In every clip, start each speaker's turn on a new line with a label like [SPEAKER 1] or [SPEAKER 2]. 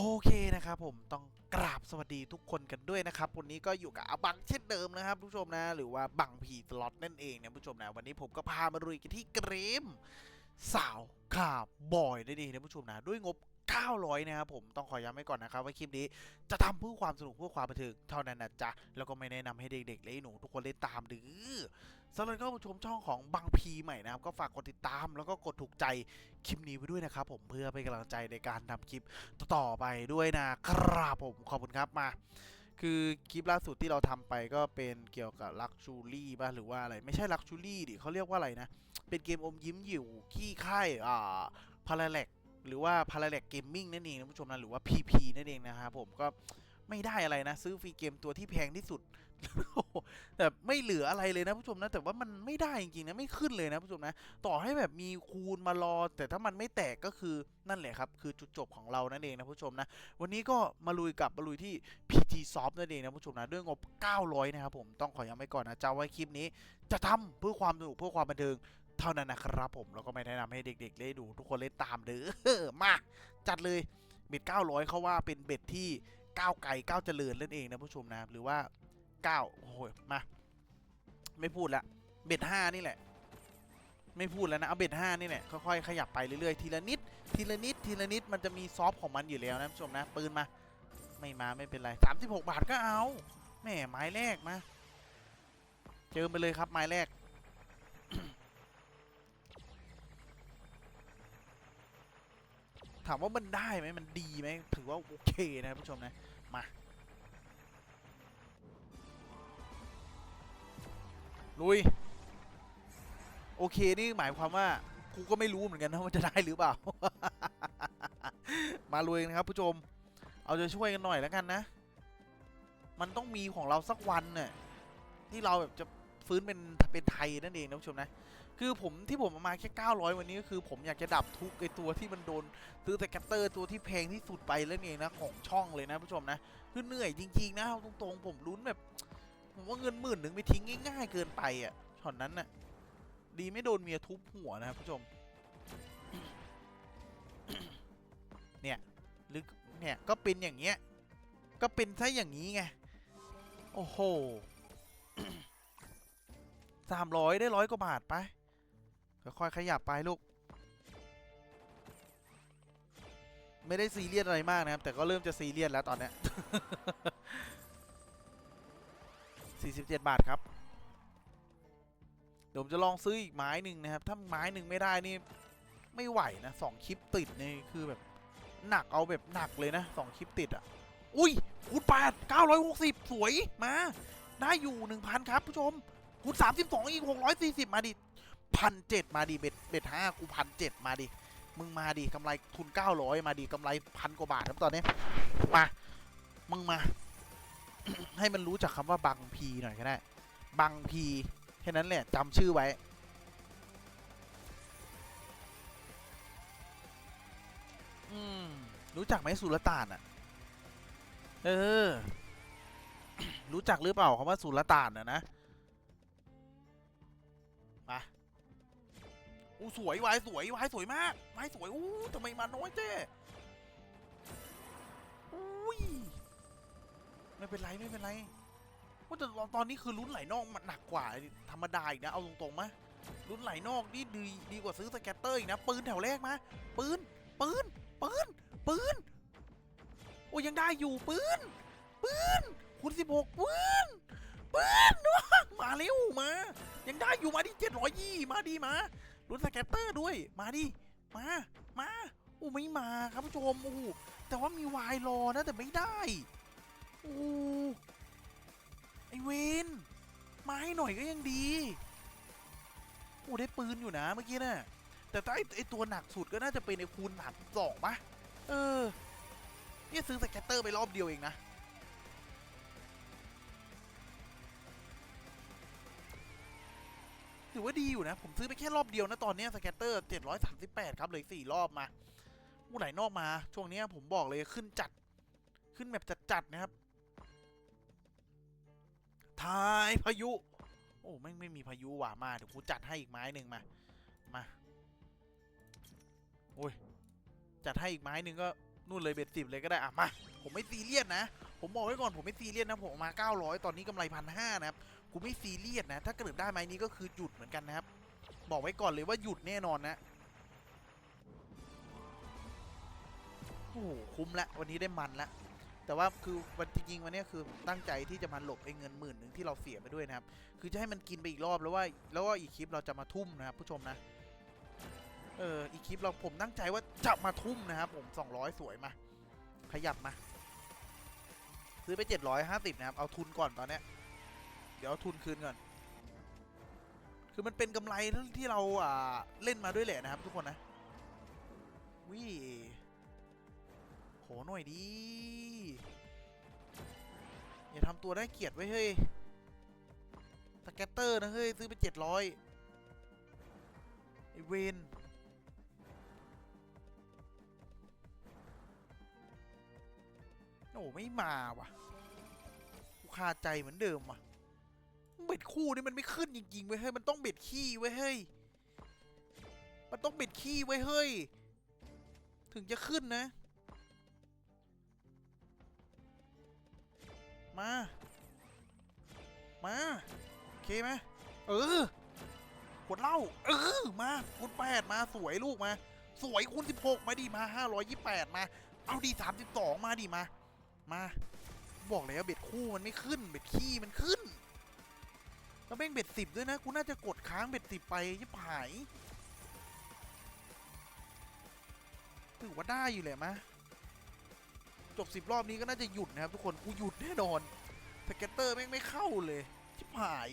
[SPEAKER 1] โอเคนะครับผมต้องกราบสวัสดีทุกคนกันด้วยนะครับ วันนี้ก็อยู่กับอาบังเช่นเดิมนะครับทุกผู้ชมนะ หรือว่าบังพีสล็อตนั่นเองนะผู้ชมนะ วันนี้ผมก็พามาลุยกันที่เกมสาวขาบอยนั่นเองนะผู้ชมนะ ด้วยงบ 900 นะครับผมต้องขอย้ำไว้ก่อนนะครับว่าคลิปนี้จะทำเพื่อความสนุกเพื่อความบันเทิงเท่านั้นนะจ๊ะแล้วก็ไม่แนะนำให้เด็กๆและหนูทุกคนเล่นตามดื้อ สำหรับก็มาชมช่องของบังพีใหม่นะครับ ก็ฝากกดติดตามแล้วก็กดถูกใจคลิปนี้ไว้ด้วยนะครับ ผมเพื่อเป็นกำลังใจในการทำคลิปต่อไปด้วยนะครับผมขอบคุณครับมา คือคลิปล่าสุดที่เราทำไปก็เป็นเกี่ยวกับลักชูรี่ป่ะหรือว่าอะไรไม่ใช่ลักชูรี่ดิเขาเรียกว่าอะไรนะ เป็นเกมอมยิ้มอยู่ขี้ค่ายอ่าพาราเล็กหรือว่าพาราเล็กเกมมิ่งนั่นเองนะผู้ชมนะหรือว่า PP นั่นเองนะครับผมก็ไม่ได้อะไรนะ ซื้อฟรีเกมตัวที่แพงที่สุด แต่ไม่เหลืออะไรเลยนะผู้ชมนะ แต่ว่ามันไม่ได้จริงๆนะไม่ขึ้นเลยนะผู้ชมนะ ต่อให้แบบมีคูณมารอ แต่ถ้ามันไม่แตกก็คือนั่นแหละครับ คือจุดจบของเรานั่นเองนะผู้ชมนะ วันนี้ก็มาลุยกับมาลุยที่ PT Soft นั่นเองนะผู้ชมนะด้วยงบ 900 นะครับผมต้องขอย้ำไว้ก่อนนะเจ้าไว้คลิปนี้ จะทำเพื่อความสนุกเพื่อความบันเทิงเท่านั้นนะครับผมแล้วก็ไม่แนะนำให้เด็กๆเล่นดู ทุกคนเล่นตามเด้อมาจัดเลยเบ็ด900 เขาว่าเป็นเบ็ดที่ก้าวไกลก้าวเจริญนั่นเองนะผู้ชมนะหรือว่า 9โอ้โหมา ไม่พูดละเบ็ด5นี่แหละ ไม่พูดแล้วนะเอาเบ็ด5นี่แหละค่อยๆขยับไปเรื่อยๆทีละนิด ทีละนิดทีละนิดมันจะมีซอฟต์ของมันอยู่แล้วนะผู้ชมนะปืนมา ไม่มาไม่เป็นไร36บหกบาทก็เอาแม่ไม้แรกมาเจิมไปเลยครับไม้แรกถามว่ามันได้ไหมมันดีไหมถือว่าโอเคนะผู้ชมนะมา ลุย โอเคนี่หมายความว่ากูก็ไม่รู้เหมือนกันนะว่าจะได้หรือเปล่า มาลุยกันครับผู้ชม เอาใจะช่วยกันหน่อยแล้วกันนะ มันต้องมีของเราสักวันน่ะที่เราแบบจะฟื้นเป็นเป็นไทยนั่นเองนะผู้ชมนะ คือผมที่ผมเอามาแค่ 900 วันนี้ก็คือผมอยากจะดับทุกไอตัวที่มันโดนซื้อแต่แกตเตอร์ตัวที่แพงที่สุดไปแล้วเองนะของช่องเลยนะผู้ชมนะ คือเหนื่อยจริงๆนะเอาตรงๆผมลุ้นแบบ ผมว่าเงินหมื่นหนึ่งไปทิ้งง่าย ๆ เกินไปอะช็อตนั้นน่ะ ดีไม่โดนเมียทุบหัวนะครับผู้ชม เนี่ยหรือเนี่ยก็เป็นอย่างเงี้ย ก็เป็นซะอย่างนี้ไง โอ้โหสามร้อยได้ร้อยกว่าบาทไปค่อยๆขยับไปลูก ไม่ได้ซีเรียสอะไรมากนะครับ แต่ก็เริ่มจะซีเรียสแล้วตอนเนี้ย 47 บาทครับเดี๋ยวผมจะลองซื้ออีกไม้หนึ่งนะครับ ถ้าไม้หนึ่งไม่ได้นี่ไม่ไหวนะสองคลิปติดนี่คือแบบหนักเอาแบบหนักเลยนะสองคลิปติดอะ อุ้ยคูณแปดเก้าร้อยหกสิบสวยมาได้อยู่หนึ่งพันครับผู้ชมคูณสามสิบสองอีกหกร้อยสี่สิบมาดิพันเจ็ดมาดิเบ็ดเบ็ดห้ากูพันเจ็ดมาดิมึงมาดิกำไรทุนเก้าร้อยมาดิกำไรพันกว่าบาทครับตอนนี้มามึงมา ให้มันรู้จักคำว่าบังพีหน่อยก็ได้ บังพีแค่นั้นแหละจำชื่อไว้ อืม รู้จักไหมสุลต่านอะ เออ รู้จักหรือเปล่าคำว่าสุลต่านอะนะ มาอู้สวยวายสวยวายสวยมากวายสวยอู้ทำไมมาน้อยเจ้อุ้ย ไม่เป็นไรไม่เป็นไรว่าแต่ตอนนี้คือลุ้นไหลนอกมันหนักกว่าธรรมดาอีกนะเอาตรงๆมะลุ้นไหลนอกนี่ดีดีกว่าซื้อสแกตเตอร์อีกนะปืนแถวแรกมาปืนปืนปืนปืนโอ้ยังได้อยู่ปืนปืนคุณสิบหกปืนปืนมาเร็วมา ยังได้อยู่มาดิเจ็ดร้อยยี่มาดีมาลุ้นสแกตเตอร์ด้วยมาดิมามาโอ้ไม่มาครับผู้ชมโอ้แต่ว่ามีวายรอนะแต่ไม่ได้ ไอเวนมาให้หน่อยก็ยังดีโอ้ได้ปืนอยู่นะเมื่อกี้น่ะแต่ถ้าไอ้ไอตัวหนักสุดก็น่าจะเป็นไอคูณหนักสองปะเออเนี่ยซื้อสแกตเตอร์ไปรอบเดียวเองนะถือว่าดีอยู่นะ ผมซื้อไปแค่รอบเดียวนะ ตอนนี้สแกตเตอร์ 738 ครับเลยสี่รอบมาผู้ไหลนอกมา ช่วงนี้ผมบอกเลยขึ้นจัด ขึ้นแบบจัดๆนะครับ ทายพายุ โอ้ไม่ไม่มีพายุว่ะมาเดี๋ยวกูจัดให้อีกไม้หนึ่งมา มาโอ้ยจัดให้อีกไม้หนึ่งก็นู่นเลยเบ็ดสิบเลยก็ได้อะมาผมไม่ซีเรียสนะ ผมบอกไว้ก่อนผมไม่ซีเรียสนะผมเอามา 900 ตอนนี้กำไรพันห้านะครับกูไม่ซีเรียสนะ ถ้าเกิดได้ไม้นี้ก็คือหยุดเหมือนกันนะครับ บอกไว้ก่อนเลยว่าหยุดแน่นอนนะโอ้โหคุ้มละวันนี้ได้มันละ แต่ว่าคือวันจริงๆวันนี้คือตั้งใจที่จะมาหลบไอ้เงินหมื่นหนึ่งที่เราเสียไปด้วยนะครับ คือจะให้มันกินไปอีกรอบแล้วว่าแล้วว่าอีกคลิปเราจะมาทุ่มนะครับผู้ชมนะ เอออีกคลิปเราผมตั้งใจว่าจะมาทุ่มนะครับผม 200 สวยมาขยับมา ซื้อไป 750 นะครับ เอาทุนก่อนตอนเนี้ยเดี๋ยวเอาทุนคืนก่อน คือมันเป็นกำไรที่เราอ่าเล่นมาด้วยแหละนะครับ ทุกคนนะวิโหหน่อยดี อย่าทำตัวได้เกียรติไว้เฮ้ยสแกตเตอร์นะเฮ้ย ซื้อไป700ไอเวนโอ้ไม่มาว่ะกูคาใจเหมือนเดิมว่ะ เบ็ดคู่นี่มันไม่ขึ้นจริงๆเว้ยเฮ้ย มันต้องเบ็ดขี้ไว้ยเฮ้ย มันต้องเบ็ดขี้ไว้ยเฮ้ย ถึงจะขึ้นนะ มา มาโอเคไหมเออกดเหล้าเออมาคูณแปดมาสวยลูกมา สวยคูณสิบหกมาดิมาห้าร้อยยี่แปดมา เอาดีสามสิบสองมาดิมา มา บอกเลยว่าเบ็ดคู่มันไม่ขึ้น เบ็ดขี้มันขึ้นแล้วแม่งเบ็ดสิบด้วยนะกูน่าจะกดค้างเบ็ดสิบไปยิบหายถือว่าได้อยู่แหละมะ จบสิบรอบนี้ก็น่าจะหยุดนะครับทุกคนกูหยุดแน่นอนสเก็ตเตอร์แม่งไม่เข้าเลยชิบหาย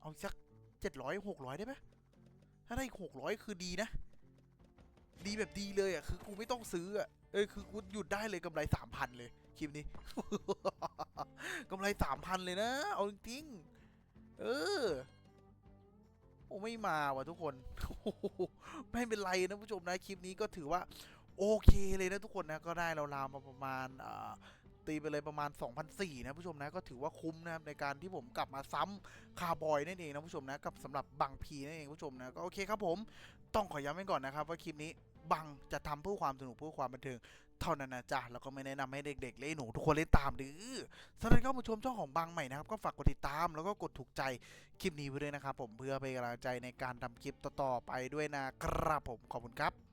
[SPEAKER 1] เอาสักเจ็ดร้อยหกร้อยได้ไหมถ้าได้อีกหกร้อยคือดีนะ ดีแบบดีเลยอะคือกูไม่ต้องซื้ออะเอ้ยคือกูหยุดได้เลยกำไรสามพันเลยคลิปนี้ กำไรสามพันเลยนะ เอาจริงๆเออโอ้ไม่มาว่ะทุกคน ไม่เป็นไรนะผู้ชมนะคลิปนี้ก็ถือว่า โอเคเลยนะทุกคนนะก็ได้เราราวๆมาประมาณตีไปเลยประมาณ 2,004นะผู้ชมนะก็ถือว่าคุ้มนะครับในการที่ผมกลับมาซ้ำคาร์บอยนั่นเองนะผู้ชมนะกับสำหรับบังพีนั่นเองผู้ชมนะก็โอเคครับผมต้องขอย้ำไว้ก่อนนะครับว่าคลิปนี้บังจะทำเพื่อความสนุกเพื่อความบันเทิงเท่านั้นนะจ๊ะแล้วก็ไม่แนะนำให้เด็กๆเล่นหนูทุกคนเล่นตามดื้อสำหรับเข้ามาชมช่องของบังใหม่นะครับก็ฝากกดติดตามแล้วก็กดถูกใจคลิปนี้ไว้ด้วยนะครับผมเพื่อเป็นกำลังใจในการทำคลิปต่อๆไปด้วยนะครับผมขอบคุณครับ